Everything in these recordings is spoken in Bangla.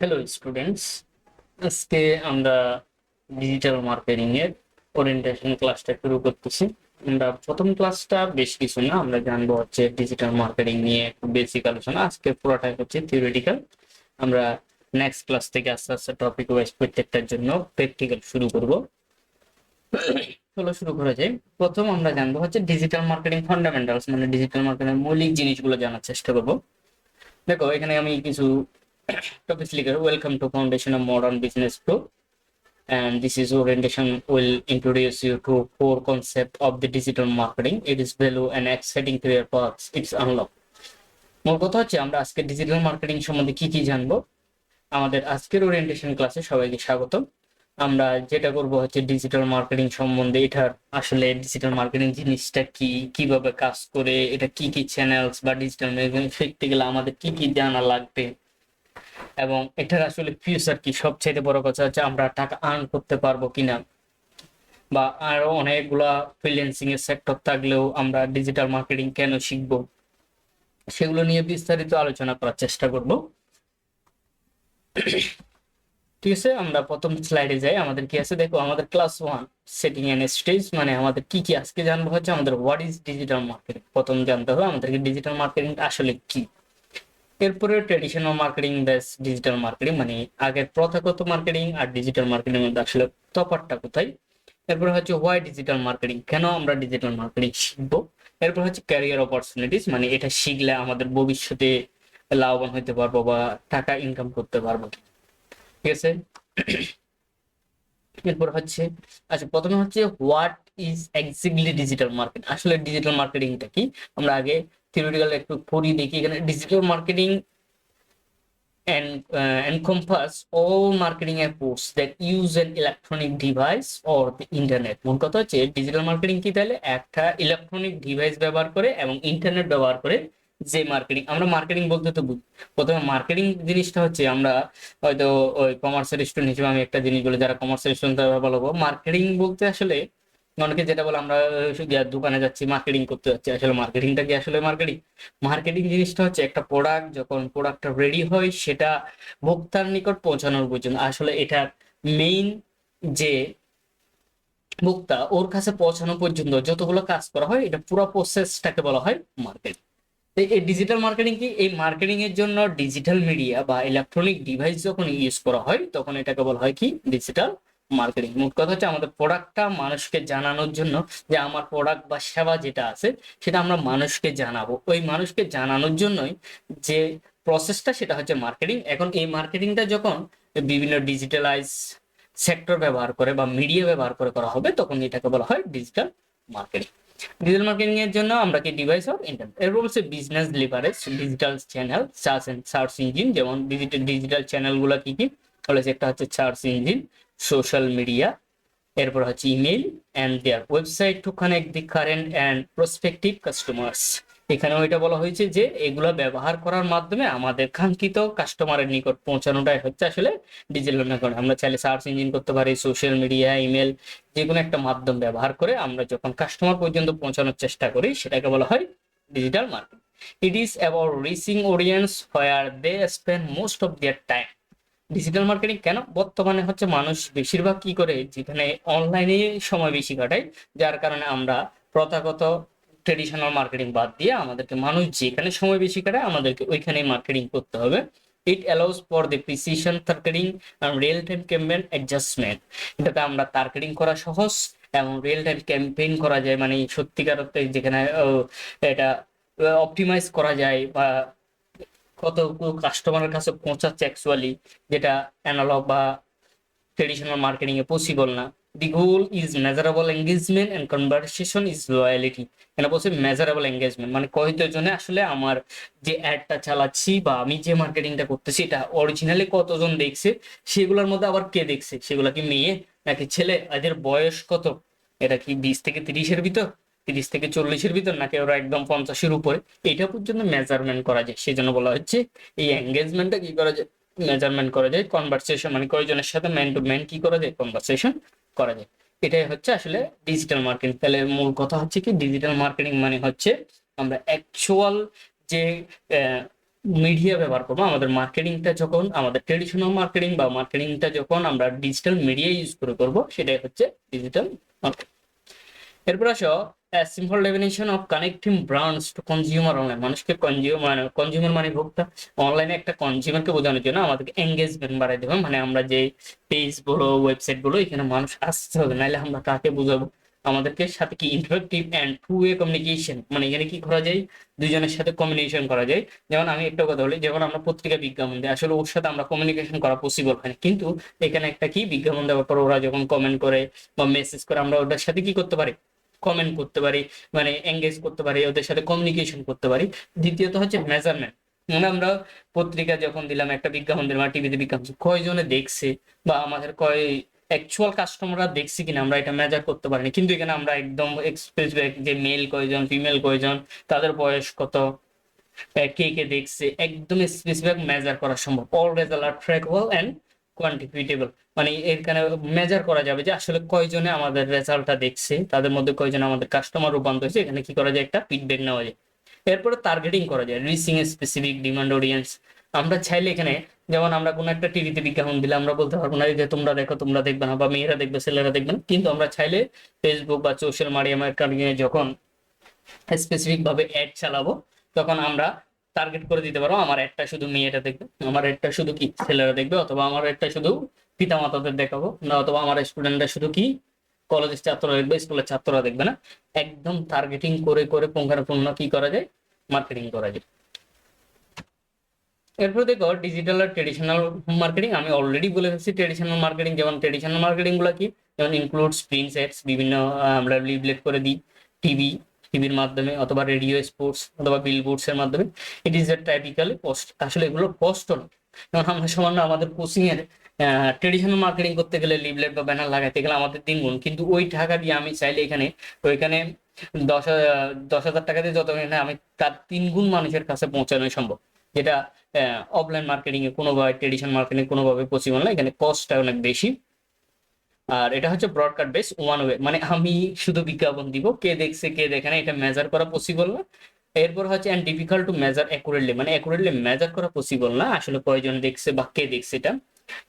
হ্যালো স্টুডেন্টস আজকে আমরা ডিজিটাল মার্কেটিং এর ওরিয়েন্টেশন ক্লাসটা শুরু করতেছি। আমরা প্রথম ক্লাসটা বেশ কিছু না, আমরা জানব হচ্ছে ডিজিটাল মার্কেটিং নিয়ে বেসিক আলোচনা। আজকে পুরোটাই হচ্ছে থিওরিটিক্যাল আমরা নেক্সট ক্লাস থেকে আস্তে আস্তে টপিক ওয়াইজ প্রত্যেকটার জন্য প্র্যাকটিক্যাল শুরু করব। চলো শুরু করা যায় প্রথম আমরা জানব হচ্ছে ডিজিটাল মার্কেটিং ফান্ডামেন্টালস মানে ডিজিটাল মার্কেটিং মৌলিক জিনিসগুলো জানার চেষ্টা করব। দেখো, এখানে আমি কিছু topics লিখে welcome to foundation of modern business pro and this is orientation will introduce you to core concept of the digital marketing it is value and exciting career paths it's unlock মূল কথা হচ্ছে আমরা আজকে ডিজিটাল মার্কেটিং সম্বন্ধে কি কি জানব আমাদের আজকের ওরিয়েন্টেশন ক্লাসে সবাইকে স্বাগত আমরা যেটা করব হচ্ছে ডিজিটাল মার্কেটিং সম্বন্ধে এটার আসলে ডিজিটাল মার্কেটিং জিনিসটা কি কীভাবে কাজ করে এটা কি কি চ্যানেলস বা ডিজিটাল মার্কেটিং শিখতে গেলে আমাদের কি কি জানা লাগবে এবং এটার আসলে ফিউচার কি? সবচেয়ে বড় কথা হচ্ছে আমরা টাকা আর্ন করতে পারব কিনা? বা আরও অনেকগুলা ফ্রিল্যান্সিং এর সেক্টর থাকলেও আমরা ডিজিটাল মার্কেটিং কেন শিখব? সেগুলো নিয়ে বিস্তারিত আলোচনা করার চেষ্টা করব। ঠিক আছে, আমরা প্রথম স্লাইডে যাই। আমাদের কি আছে? দেখো, আমাদের class one setting and stage মানে আমাদের কি কি? আজকে জানব হচ্ছে আমাদের হোয়াট ইজ ডিজিটাল মার্কেটিং প্রথম জানতে হবে আমাদেরকে ডিজিটাল মার্কেটিং আসলে কি? এরপরে traditional marketing base digital marketing মানে আগের প্রথাগত মার্কেটিং আর ডিজিটাল মার্কেটিং মধ্যে আসলে তফাৎটা কোথায়? এরপরে হচ্ছে হোয়াই ডিজিটাল মার্কেটিং কেন আমরা ডিজিটাল মার্কেটিং শিখব? এরপর হচ্ছে ক্যারিয়ার অপরচুনিটিস মানে এটা শিখলে আমাদের ভবিষ্যতে লাভবান হতে পারব বা টাকা ইনকাম করতে পারব। ঠিক আছে? এরপর হচ্ছে আচ্ছা প্রথমে হচ্ছে what is exactly digital market আসলে ডিজিটাল মার্কেটিংটা কি? আমরা আগে থিওরিটিক্যাল একটু পড়ি দেখি। এখানে digital marketing and uh, encompass all marketing efforts that use an electronic device or the internet মূল কথা হচ্ছে ডিজিটাল মার্কেটিং কি তাহলে? একটা ইলেকট্রনিক ডিভাইস ব্যবহার করে এবং ইন্টারনেট ব্যবহার করে যে মার্কেটিং আমরা মার্কেটিং বলতে তো বুঝি। প্রথমে মার্কেটিং জিনিসটা হচ্ছে আমরা হয়তো ওই কমার্সের স্টুডেন্ট হিসেবে আমি একটা জিনিস বলি যারা কমার্সের স্টুডেন্ট তারা বলব মার্কেটিং বলতে আসলে অনেকে যেটা বলে, আমরা দোকানে যাচ্ছি মার্কেটিং করতে যাচ্ছি, আসলে মার্কেটিংটা কি আসলে মার্কেটিং মার্কেটিং জিনিসটা হচ্ছে একটা প্রোডাক্ট যখন প্রোডাক্টটা রেডি হয়, সেটা ভোক্তার নিকট পৌঁছানোর পর্যন্ত আসলে এটা মেইন যে ভোক্তা, ওর কাছে পৌঁছানো পর্যন্ত যতগুলো কাজ করা হয়, এটা পুরো প্রসেসটাকে বলা হয় মার্কেটিং এই ডিজিটাল মার্কেটিং কি? এই মার্কেটিং এর জন্য ডিজিটাল মিডিয়া বা ইলেকট্রনিক ডিভাইস যখন ইউজ করা হয়, তখন এটাকে বলা হয় কি? ডিজিটাল মার্কেটিং মোট কথা হচ্ছে আমাদের প্রোডাক্টটা মানুষকে জানানোর জন্য যে আমার প্রোডাক্ট বা সেবা যেটা আছে, সেটা আমরা মানুষকে জানাব। ওই মানুষকে জানানোর জন্যই যে প্রসেসটা সেটা হচ্ছে মার্কেটিং এখন এই মার্কেটিংটা যখন বিভিন্ন ডিজিটালাইজ সেক্টর ব্যবহার করে বা মিডিয়া ব্যবহার করে করা হবে, তখন এটাকে বলা হয় ডিজিটাল মার্কেটিং ডিজিটাল মার্কেটিং এর জন্য আমরা কি ডিভাইস অফ ইন্টারনেট এরপর হচ্ছে business leverage digital channel search search engine যেমন ডিজিটাল ডিজিটাল চ্যানেলগুলো কি কি? বলেছে একটা হচ্ছে সার্চ ইঞ্জিন সোশ্যাল মিডিয়া এরপর হচ্ছে email and their website to connect the current and prospective customers এখানে ওইটা বলা হয়েছে যে এগুলো ব্যবহার করার মাধ্যমে আমাদের কাঙ্ক্ষিত কাস্টমারের নিকট পৌঁছানোটাই হচ্ছে আসলে ডিজিটাল মার্কেটিং আমরা চাইলে সার্চ ইঞ্জিন করতে পারি সোশ্যাল মিডিয়া ইমেল যে কোনো একটা মাধ্যম ব্যবহার করে আমরা যখন কাস্টমার পর্যন্ত পৌঁছানোর চেষ্টা করি, সেটাকে বলা হয় digital marketing it is about reaching audience where they spend most of their time digital marketing কেন? বর্তমানে হচ্ছে মানুষ বেশিরভাগ কি করে? যেখানে অনলাইনে সময় বেশি কাটায়, যার কারণে আমরা প্রথাগত ট্রেডিশনাল মার্কেটিং বাদ দিয়ে আমাদেরকে মানুষ যেখানে সময় বেশি কাটায়, আমাদেরকে ওইখানেই মার্কেটিং করতে হবে। It allows for the precision targeting real time campaign adjustment এটাতে আমরা টার্গেটিং করা সহজ এবং রিয়েল টাইম ক্যাম্পেইন করা যায় মানে সত্যিকার যেখানে এটা অপটিমাইজ করা যায় বা কত কাস্টমারের কাছে পৌঁছাচ্ছে অ্যাকচুয়ালি যেটা অ্যানালগ বা ট্রেডিশনাল মার্কেটিং এ পসিবল না? The goal is measurable engagement and conversation is loyalty এখানে বলছে মেজারেবল এঙ্গেজমেন্ট মানে কয়জনে আসলে আমার যে অ্যাডটা চালাচ্ছি বা আমি যে মার্কেটিংটা করতেছি, এটা অরিজিনালি কতজন দেখছে? সেগুলোর মধ্যে আবার কে দেখছে? সেগুলো কি মেয়ে নাকি ছেলে? এদের বয়স কত? এটা কি বিশ থেকে তিরিশের ভিতর? তিরিশ থেকে চল্লিশের ভিতর নাকি ওরা একদম পঞ্চাশের উপরে। এটা পর্যন্ত মেজারমেন্ট করা যায়। সেই জন্য বলা হচ্ছে এই এঙ্গেজমেন্টটা কি করা যায়? মেজারমেন্ট করা যায়। কনভারসেশন মানে কয়জনের সাথে ম্যান টু ম্যান কি করা যায়? কনভারসেশন করা যায়। এটাই হচ্ছে আসলে ডিজিটাল মার্কেটিং তাহলে মূল কথা হচ্ছে কি? ডিজিটাল মার্কেটিং মানে হচ্ছে আমরা অ্যাকচুয়াল যে মিডিয়া ব্যবহার করব, আমাদের মার্কেটিংটা যখন, আমাদের ট্রেডিশনাল মার্কেটিং বা মার্কেটিংটা যখন আমরা ডিজিটাল মিডিয়া ইউজ করে করব, সেটাই হচ্ছে ডিজিটাল মার্কেটিং এরপর আসো simple definition of connecting brands to consumer online মানুষকে কনজিউমার মানে কনজিউমার মানে ভোক্তা। অনলাইনে একটা কনজিউমারকে বোঝানোর জন্য আমাদেরকে এঙ্গেজমেন্ট বাড়াই দেবে। মানে আমরা যে পেজ বলো ওয়েবসাইট বলো, এখানে মানুষ আসতে হবে। নাহলে আমরা কাকে বোঝাবো? আমাদেরকে সাথে কি interactive and two way communication মানে এখানে কি করা যায়? দুজনের সাথে কমিউনিকেশন করা যায়। যেমন আমি একটা কথা বলি, যেমন আমরা পত্রিকা বিজ্ঞাপন দিই, আসলে ওর সাথে আমরা কমিউনিকেশন করা পসিবল হয় কিন্তু এখানে একটা কি বিজ্ঞাপন দেওয়ার পর ওরা যখন কমেন্ট করে বা মেসেজ করে, আমরা ওটার সাথে কি করতে পারি? কমেন্ট করতে পারি মানে এঙ্গেজ করতে পারি, ওদের সাথে কমিউনিকেশন করতে পারি। দ্বিতীয়ত হচ্ছে মেজারমেন্ট মানে আমরা পত্রিকা যখন দিলাম, একটা বিজ্ঞাপন দিলাম টিভিতে বিজ্ঞাপন কয়জনে দেখছে বা আমাদের কয় অ্যাকচুয়াল কাস্টমাররা দেখছি কিনা, আমরা এটা মেজার করতে পারিনি। কিন্তু এখানে আমরা একদম স্পেসিফিক যে মেল কয়জন ফিমেল কয়জন, তাদের বয়স কত কে কে দেখছে, একদম স্পেসিফিক মেজার করা সম্ভব। All result are trackable and quantifiable মানে এখানে মেজার করা যাবে যে আসলে কয়জনে আমাদের রেজাল্টটা দেখছে, তাদের মধ্যে কয়জন আমাদের কাস্টমার রূপান্তর হয়েছে, এখানে কি করা যায়? একটা ফিডব্যাক নেওয়া যায়। এরপরে টার্গেটিং করা যায় রিচিং স্পেসিফিক ডিমান্ড অডিয়েন্স আমরা চাইলে এখানে, যেমন আমরা কোনো একটা টিভিতে বিজ্ঞাপন দিলে আমরা বলতে পারব না যে তোমরা দেখো, তোমরা দেখবে না, বা মেয়েরা দেখবে, ছেলেরা দেখবে না। কিন্তু আমরা চাইলে ফেসবুক বা সোশ্যাল মিডিয়া যখন স্পেসিফিক ভাবে অ্যাড চালাবো, তখন আমরা টার্গেট করে দিতে পারো। আমার একটা শুধু মেয়েটা দেখবে, আমার একটা শুধু কি ছেলেরা দেখবে, অথবা আমার একটা শুধু পিতা মাতাদের দেখাবো, না অথবা আমার স্টুডেন্টরা শুধু কি কলেজের ছাত্ররা দেখবে স্কুলের ছাত্ররা দেখবে না। একদম টার্গেটিং করে করে পুঙ্খানুপুঙ্খ কি করা যায়? মার্কেটিং করা যায়। এরপর দেখো ডিজিটাল আর ট্রেডিশনাল মার্কেটিং আমি অলরেডি বলে ফেলছি ট্রেডিশনাল মার্কেটিং যেমন ট্রেডিশনাল মার্কেটিংগুলো কি? যেমন ইনক্লুডস প্রিন্ট সেটস বিভিন্ন আমরা লিভলেট করে দিই টিভি টিভির মাধ্যমে অথবা রেডিও, স্পোর্টস অথবা বিলবোর্ডস এর মাধ্যমে it is a typically post আসলে এগুলো পোস্ট না। যেমন আমরা সামান্য আমাদের কোচিং এর ট্রেডিশনাল মার্কেটিং করতে গেলে লিভলেট বা ব্যানার লাগাইতে গেলে আমাদের তিন গুণ কিন্তু ওই টাকা দিয়ে আমি চাইলে এখানে ওইখানে দশ দশ হাজার টাকা দিয়ে যত আমি তার তিন গুণ মানুষের কাছে পৌঁছানো সম্ভব। যেটা অফলাইন মার্কেটিং এ কোনোভাবে ট্রেডিশনাল মার্কেটিং কোনোভাবে পসিবল না। এখানে কস্টটা অনেক বেশি। আর এটা হচ্ছে ব্রডকাস্ট বেস ওয়ান ওয়ে মানে আমি শুধু বিজ্ঞাপন দিব, কে দেখছে, কে দেখে না, এটা মেজার করা পসিবল না। এরপর হচ্ছে and difficult to measure accurately মানে অ্যাকুরেটলি মেজার করা পসিবল না, আসলে কয়জন দেখছে বা কে দেখছে এটা।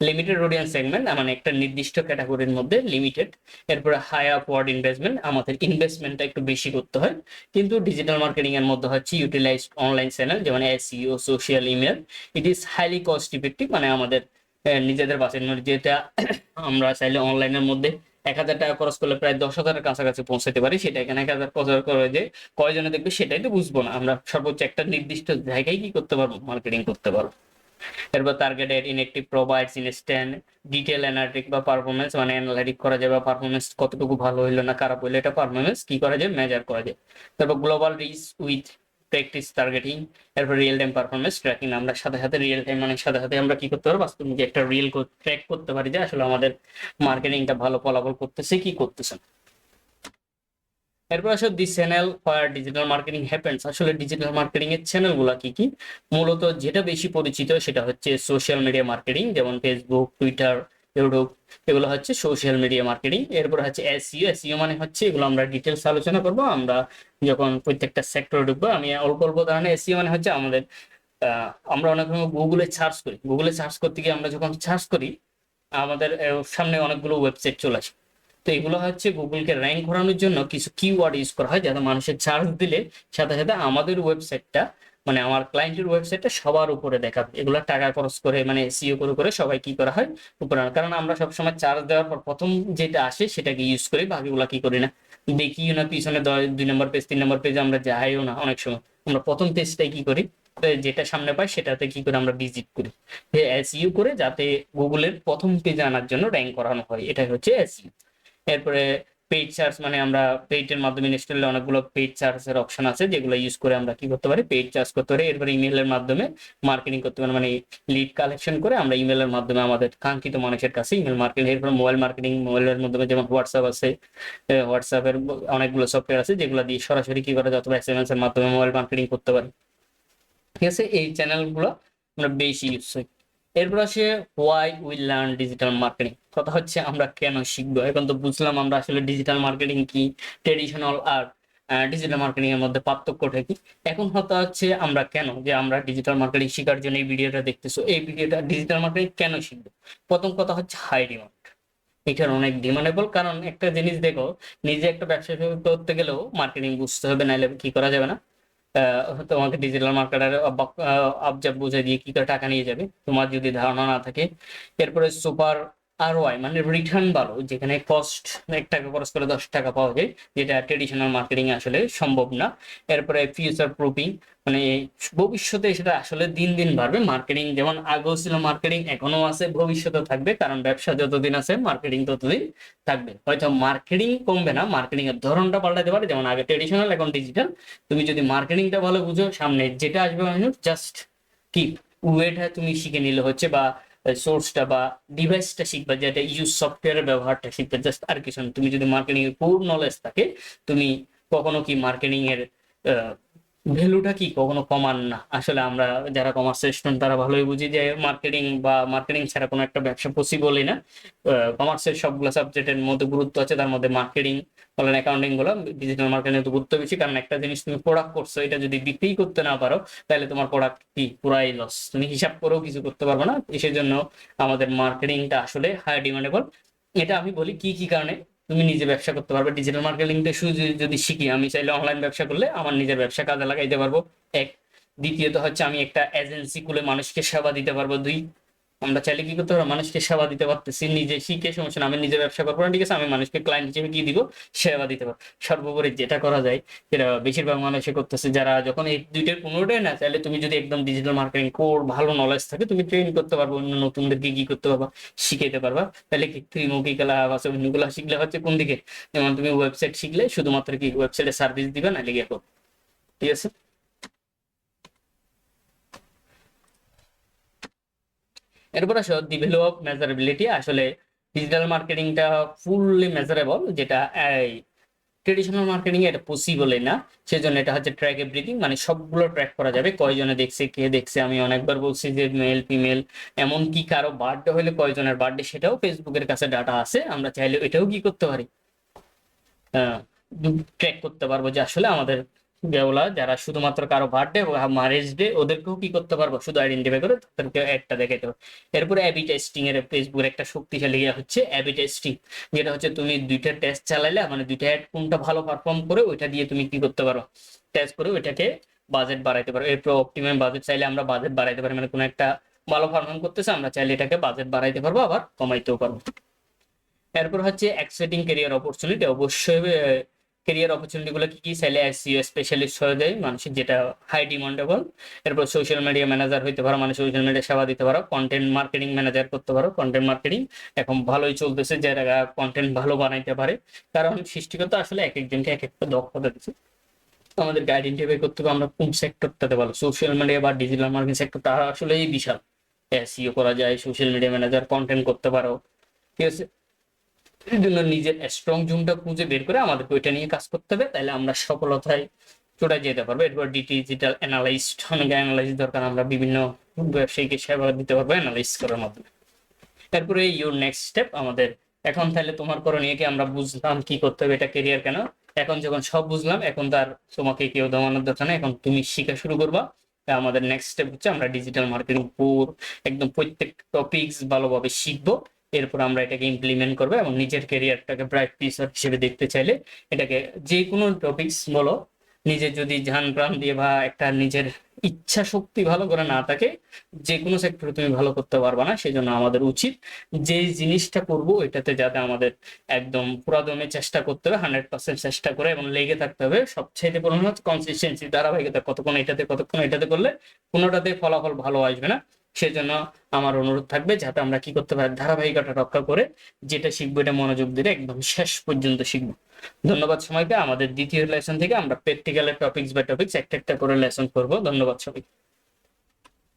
লিমিটেড অডিয়েন্স সেগমেন্ট মানে একটা নির্দিষ্ট ক্যাটাগরির মধ্যে লিমিটেড এরপরে হাই আপওয়ার্ড ইনভেস্টমেন্ট আমাদের ইনভেস্টমেন্টটা একটু বেশি করতে হয়। কিন্তু ডিজিটাল মার্কেটিং এর মধ্যে হচ্ছে ইউটিলাইজড অনলাইন চ্যানেল যেমন SEO social email it is highly cost effective মানে আমাদের আহ, নিজেদের বাঁচানোর যেটা আমরা চাইলে অনলাইনের মধ্যে এক হাজার টাকা খরচ করলে প্রায় দশ হাজারের কাছাকাছি পৌঁছাতে পারি। সেটা এখানে এক হাজার খরচ করে যে কয়জনে দেখবে সেটাই তো বুঝব না। আমরা সর্বোচ্চ একটা নির্দিষ্ট জায়গায় কি করতে পারব? মার্কেটিং করতে পারব। এরপর targeted inactive provides instant detail analytic বা পারফরমেন্স মানে অ্যানালিটিক করা যায় বা পারফরমেন্স কতটুকু ভালো হইল না খারাপ হইল এটা পারফরমেন্স কি করা যায়? মেজার করা যায়। তারপর global reach with practice targeting এরপর রিয়েল টাইম পারফরমেন্স ট্র্যাকিং আমরা সাথে সাথে রিয়েল টাইম মানে সাথে সাথে আমরা কি করতে পারব? বাস্তবে যে একটা রিয়েল ট্র্যাক করতে পারি যে আসলে আমাদের মার্কেটিংটা ভালো ফলাফল করতেছে, কি করতেছে। এরপর আসলে the channel for digital marketing happens আসলে ডিজিটাল মার্কেটিং এর চ্যানেলগুলা কি কি? মূলত যেটা বেশি পরিচিত সেটা হচ্ছে সোশ্যাল মিডিয়া মার্কেটিং যেমন ফেসবুক টুইটার ইউটিউব এগুলো হচ্ছে সোশ্যাল মিডিয়া মার্কেটিং এরপর হচ্ছে এসইও এসইও মানে হচ্ছে এগুলো আমরা ডিটেলস আলোচনা করব, আমরা যখন প্রত্যেকটা সেক্টরে ঢুকবো, আমি অল্প অল্প ধারণা এসইও মানে হচ্ছে আমাদের আমরা অনেক সময় গুগলে সার্চ করি। গুগলে সার্চ করতে গিয়ে আমরা যখন সার্চ করি, আমাদের সামনে অনেকগুলো ওয়েবসাইট চলে আসে। তো এগুলো হচ্ছে গুগলকে র্যাঙ্ক করানোর জন্য কিছু কিওয়ার্ড ইউজ করা হয়, যাতে মানুষের সার্চ দিলে সাথে সাথে আমাদের ওয়েবসাইটটা মানে আমার ক্লায়েন্টের ওয়েবসাইটটা সবার উপরে দেখাবে। এগুলো টাকা খরচ করে মানে সিও করে করে সবাই কি করা হয়? উপরে কারণ আমরা সবসময় চার্জ দেওয়ার পর প্রথম যেটা আসে সেটাকে ইউজ করি, বাকিগুলো কি করি না? দেখিও না, পিছনে দুই নম্বর পেজ তিন নম্বর পেজ আমরা যাইও না অনেক সময়। আমরা প্রথম পেজটাই কি করি? যেটা সামনে পাই সেটাতে কি করে আমরা ভিজিট করি? এসইউ করে যাতে গুগলের প্রথম পেজে আনার জন্য র্যাঙ্ক করানো হয়। এটাই হচ্ছে এসইউ এরপরে পেইড চার্জ মানে আমরা পেইডের মাধ্যমে ইনস্টলে অনেকগুলো পেইড চার্জের অপশন আছে, যেগুলো ইউজ করে আমরা কি করতে পারি? পেইড চার্জ করতে পারি। এরপরে ইমেলের মাধ্যমে মার্কেটিং করতে পারি। মানে লিড কালেকশন করে আমরা ইমেলের মাধ্যমে আমাদের কাঙ্ক্ষিত মানুষের কাছে ইমেল মার্কেটিং এরপরে মোবাইল মার্কেটিং মোবাইলের মাধ্যমে যেমন হোয়াটসঅ্যাপ আছে হোয়াটসঅ্যাপের অনেকগুলো সফটওয়্যার আছে, যেগুলো দিয়ে সরাসরি কি করা যায় অথবা এস এম এস এর মাধ্যমে মোবাইল মার্কেটিং করতে পারি। ঠিক আছে? এই চ্যানেলগুলো আমরা বেশি ইউজ করি। এরপর আসে why we learn digital marketing কথা হচ্ছে আমরা কেন শিখব? এখন তো বুঝলাম আমরা আসলে ডিজিটাল মার্কেটিং কি? ট্রেডিশনাল আর ডিজিটাল মার্কেটিং এর মধ্যে পার্থক্যটা কি? এখন হয়তো হচ্ছে আমরা কেন? যে আমরা ডিজিটাল মার্কেটিং শেখার জন্য এই ভিডিওটা দেখতেছো, এই ভিডিওটা ডিজিটাল মার্কেটিং কেন শিখব? প্রথম কথা হচ্ছে হাই ডিমান্ড এটার অনেক ডিমান্ডেবল কারণ একটা জিনিস দেখো, নিজে একটা ব্যবসা শুরু করতে গেলেও মার্কেটিং বুঝতে হবে নাহলে কি করা যাবে না? তোমাকে ডিজিটাল মার্কেটার অবজাব বুঝে দিয়ে কি করে টাকা নিয়ে যাবে। তোমার যদি ধারণা না থাকে, এরপরে সুপার আর ওয়াই মানে রিটার্ন ভালো যেখানে কস্ট এক টাকা খরচ করে দশ টাকা পাওয়া যায়, যেটা ট্রেডিশনাল মার্কেটিং আসলে সম্ভব না। এরপরে ফিউচার প্রুফিং মানে ভবিষ্যতে সেটা আসলে দিন দিন বাড়বে। মার্কেটিং যেমন আগেও ছিল মার্কেটিং এখনও আছে ভবিষ্যতে থাকবে, কারণ ব্যবসা যতদিন আছে মার্কেটিং ততদিন থাকবে। হয়তো মার্কেটিং কমবে না মার্কেটিং এর ধরনটা পাল্টাতে পারে, যেমন আগে ট্রেডিশনাল এখন ডিজিটাল তুমি যদি মার্কেটিংটা ভালো বুঝো, সামনে যেটা আসবে জাস্ট কি ওয়েটা তুমি শিখে নিলে হচ্ছে, বা সোর্সটা বা ডিভাইসটা শিখবা যেটা ইউজ সফটওয়্যারের ব্যবহারটা শিখবে। জাস্ট আর কিছু তুমি যদি মার্কেটিং এর পুরো নলেজ থাকে, তুমি কখনো কি মার্কেটিং এর ভ্যালুটা কি কখনো কমান না? আসলে আমরা যারা কমার্স স্টুডেন্ট তারা ভালোই বুঝি যে মার্কেটিং বা মার্কেটিং ছাড়া কোনো একটা ব্যবসা পসিবলই না। কমার্সের সবগুলো সাবজেক্টের মধ্যে গুরুত্ব আছে, তার মধ্যে মার্কেটিং বলেন অ্যাকাউন্টিংগুলো ডিজিটাল মার্কেটিং গুরুত্ব বেশি। কারণ একটা জিনিস তুমি প্রোডাক্ট করছ, এটা যদি বিক্রি করতে না পারো, তাহলে তোমার প্রোডাক্ট কি? পুরাই লস তুমি হিসাব করেও কিছু করতে পারবে না। সেই জন্য আমাদের মার্কেটিংটা আসলে হাই ডিমান্ডেবল এটা আমি বলি কি কি কারণে? তুমি নিজে ব্যবসা করতে পারবে। ডিজিটাল মার্কেটিংটা শুধু যদি- শিখি, আমি চাইলে অনলাইন ব্যবসা করলে আমার নিজের ব্যবসা কাজে লাগাইতে পারব। এক। দ্বিতীয়ত হচ্ছে আমি একটা এজেন্সি খুলে মানুষকে সেবা দিতে পারব। দুই আমরা চাইলে কি করতে পারব? মানুষকে সেবা দিতে পারতেছি, নিজে শিখে সমস্যা আমি নিজে ব্যবসা করব ঠিক আছে? আমি মানুষকে ক্লায়েন্ট হিসেবে কি দিব? সেবা দিতে পারব। সর্বোপরি যেটা করা যায়, সেটা বেশিরভাগ মানুষে করতেছে। যারা যখন এই দুইটার কোনোটাই না চাইলে তুমি যদি একদম ডিজিটাল মার্কেটিং কোর ভালো নলেজ থাকে, তুমি ট্রেন করতে পারব, অন্য নতুনদেরকে কি করতে পারবা, শিখাইতে পারবা। তাহলে কি ত্রিমুখী খেলা বা অন্যগুলো শিখলে হচ্ছে কোন দিকে? যেমন তুমি ওয়েবসাইট শিখলে, শুধুমাত্র কি ওয়েবসাইটে সার্ভিস দিবে না লিগে ঠিক আছে? এরপর আসো ডেভেলপ মেজারেবিলিটি আসলে ডিজিটাল মার্কেটিংটা ফুললি মেজারেবল যেটা ট্রেডিশনাল মার্কেটিং এটা পসিবলই না। সেজন্য এটা হচ্ছে ট্র্যাক এভরিথিং মানে সবগুলো ট্র্যাক করা যাবে। কয়জনে দেখছে, কে দেখছে, আমি অনেকবার বলছি যে মেল ফিমেল এমনকি কারও বার্থডে হলে কয়জনের বার্থডে সেটাও ফেসবুকের কাছে ডাটা আছে, আমরা চাইলে এটাও কি করতে পারি? ট্র্যাক করতে পারব যে আসলে আমাদের যেগুলা যারা শুধুমাত্র কারও বার্থডে ম্যারেজ ডে ওদেরকেও কি করতে পারব? শুধু আইডেন্টিফাই করে তাদেরকে একটা দেখাইতে পারব এরপরে অ্যাবি টেস্টিং এর ফেসবুকের একটা শক্তিশালী ইয়ে হচ্ছে অ্যাবি টেস্টিং যেটা হচ্ছে তুমি দুইটা টেস্ট চালাইলে মানে দুইটা অ্যাড কোনটা ভালো পারফর্ম করে, ওইটা দিয়ে তুমি কি করতে পারো? টেস্ট করে ওইটাকে বাজেট বাড়াইতে পারো। এরপর অপটিমাম বাজেট চাইলে আমরা বাজেট বাড়াইতে পারি মানে কোনো একটা ভালো পারফর্ম করতেছে, আমরা চাইলে এটাকে বাজেট বাড়াইতে পারব, আবার কমাইতেও পারব। এরপর হচ্ছে এক্সাইটিং ক্যারিয়ার অপরচুনিটি অবশ্যই ক্যারিয়ার অপরচুনিটি গুলো কি কি চাইলে এসইও স্পেশালিস্ট হয়ে যায় মানুষের যেটা হাই ডিমান্ডেবল এরপর সোশ্যাল মিডিয়া ম্যানেজার হইতে পারো মানে সোশ্যাল মিডিয়া সেবা দিতে পারো কন্টেন্ট মার্কেটিং ম্যানেজার করতে পারো। কন্টেন্ট মার্কেটিং এখন ভালোই চলতেছে যারা কন্টেন্ট ভালো বানাইতে পারে। কারণ সৃষ্টিকর্তা আসলে এক একজনকে এক একটা দক্ষতা দিচ্ছে। আমাদেরকে আইডেন্টিফাই করতে হবে আমরা কোন সেক্টরটাতে ভালো। সোশ্যাল মিডিয়া বা ডিজিটাল মার্কেটিং সেক্টরটা আসলেই বিশাল। এসইও করা যায় সোশ্যাল মিডিয়া ম্যানেজার কন্টেন্ট করতে পারো। ঠিক আছে? এই জন্য নিজের স্ট্রং জোনটা খুঁজে বের করে আমাদেরকে ওইটা নিয়ে কাজ করতে হবে। তাহলে আমরা সফলতায় চলে যেতে পারব। এরপর ডিজিটাল অ্যানালাইস্ট অনেক অ্যানালাইজ দরকার, আমরা বিভিন্ন ব্যবসায়ীকে সেবা দিতে পারব অ্যানালাইজ করার মাধ্যমে। তারপরে ইউর নেক্সট স্টেপ আমাদের এখন তাহলে তোমার করণীয় কি? আমরা বুঝলাম কি করতে হবে, এটা কেরিয়ার কেন? এখন যখন সব বুঝলাম, এখন তার তোমাকে কেউ দমানোর দরকার নেই। এখন তুমি শিখা শুরু করবা। আমাদের নেক্সট স্টেপ হচ্ছে আমরা ডিজিটাল মার্কেটিং পুর একদম প্রত্যেক টপিকস ভালোভাবে শিখব। এরপর আমরা এটাকে ইমপ্লিমেন্ট করব এবং নিজের ক্যারিয়ারটাকে ব্রাইট ফিউচার হিসেবে দেখতে চাইলে এটাকে যে কোনো টপিকস বলো নিজের যদি ধ্যান প্রাণ দিয়ে বা একটা নিজের ইচ্ছা শক্তি ভালো করে না থাকে যে কোনো সেক্টরে তুমি ভালো করতে পারবে না সেই জন্য আমাদের উচিত যে জিনিসটা করব এটাতে যাতে আমাদের একদম পুরাদমে চেষ্টা করতে হবে হান্ড্রেড পার্সেন্ট চেষ্টা করে এবং লেগে থাকতে হবে। সবচেয়ে বড় হচ্ছে কনসিস্টেন্সি ধারাবাহিকতা, কতক্ষণ এটাতে কতক্ষণ এটাতে করলে কোনোটাতে ফলাফল ভালো আসবে না। সেজন্য আমার অনুরোধ থাকবে যাতে আমরা কি করতে পারি, ধারাবাহিকতা রক্ষা করে যেটা শিখব এটা মনোযোগ দিলে একদম শেষ পর্যন্ত শিখব। ধন্যবাদ সবাইকে। আমাদের দ্বিতীয় লেসন থেকে আমরা প্র্যাকটিক্যালের টপিকস বা টপিকস একটা একটা করে লেসন করব। ধন্যবাদ সবাইকে।